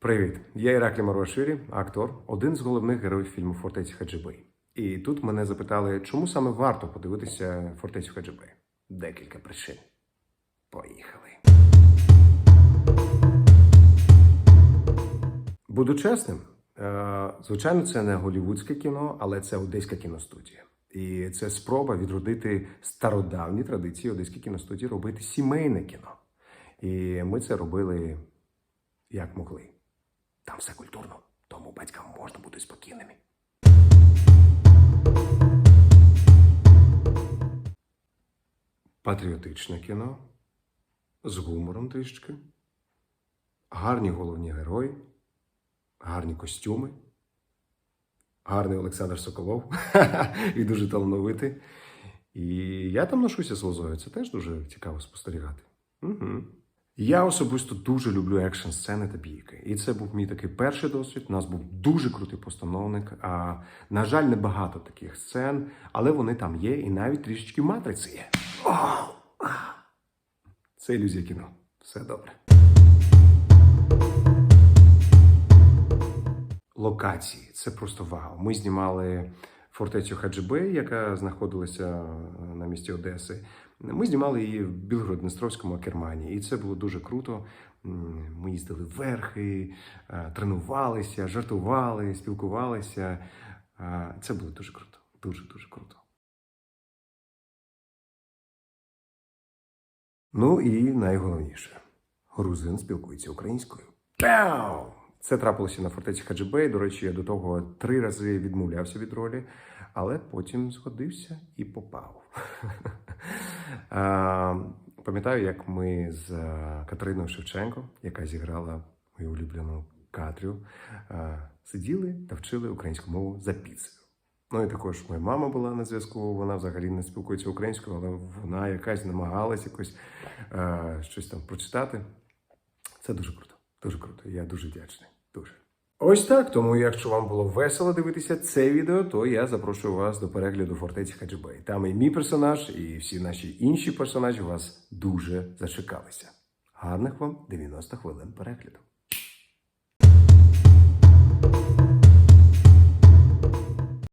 Привіт! Я Іраклі Маруашвілі, актор, один з головних героїв фільму Фортеця Хаджибей. І тут мене запитали, чому саме варто подивитися Фортецю Хаджибей. Декілька причин. Поїхали. Буду чесним. е, Звичайно, це не голівудське кіно, але це одеська кіностудія. І це спроба відродити стародавні традиції одеської кіностудії робити сімейне кіно. І ми це робили як могли. Там все культурно, тому батькам можна бути спокійними. Патріотичне кіно з гумором трішки, гарні головні герої, гарні костюми, гарний Олександр Соколов і дуже талановитий. І я там ношуся з лозою. Це теж дуже цікаво спостерігати. Угу. Я особисто дуже люблю екшн сцени та бійки. І це був мій такий перший досвід. У нас був дуже крутий постановник. А, на жаль, не таких сцен, але вони там є, і навіть трішечки матриці є. Це ілюзія кіно. Все добре. Локації це просто вау. Ми знімали фортецю Хаджибей, яка знаходилася е, на місці Одеси. Ми знімали її в Білгород-Дністровському Акермані, і це було дуже круто. Ми їздили верхи, е, тренувалися, жартували, спілкувалися. Е, Це було дуже круто. Дуже дуже круто. Ну і найголовніше: грузин спілкується українською. Пяу! Це трапилося на фортеці Хаджибей. До речі, я до того три рази відмовлявся від ролі, але потім згодився і попав. Пам'ятаю, як ми з е, Катериною Шевченко, яка зіграла мою улюблену Катрю, е, сиділи та вчили українську мову за піцею. Ну і також моя мама була на зв'язку. Вона взагалі не спілкується українською, але вона якась намагалась якось е, щось там прочитати. Це дуже круто. Дуже круто. Я дуже вдячний. Дуже. Ось так. Тому, якщо вам було весело дивитися це відео, то я запрошую вас до перегляду фортеці Хаджибей. Там і мій персонаж, і всі наші інші персонажі вас дуже зачекалися. Гарних вам 90 хвилин перегляду.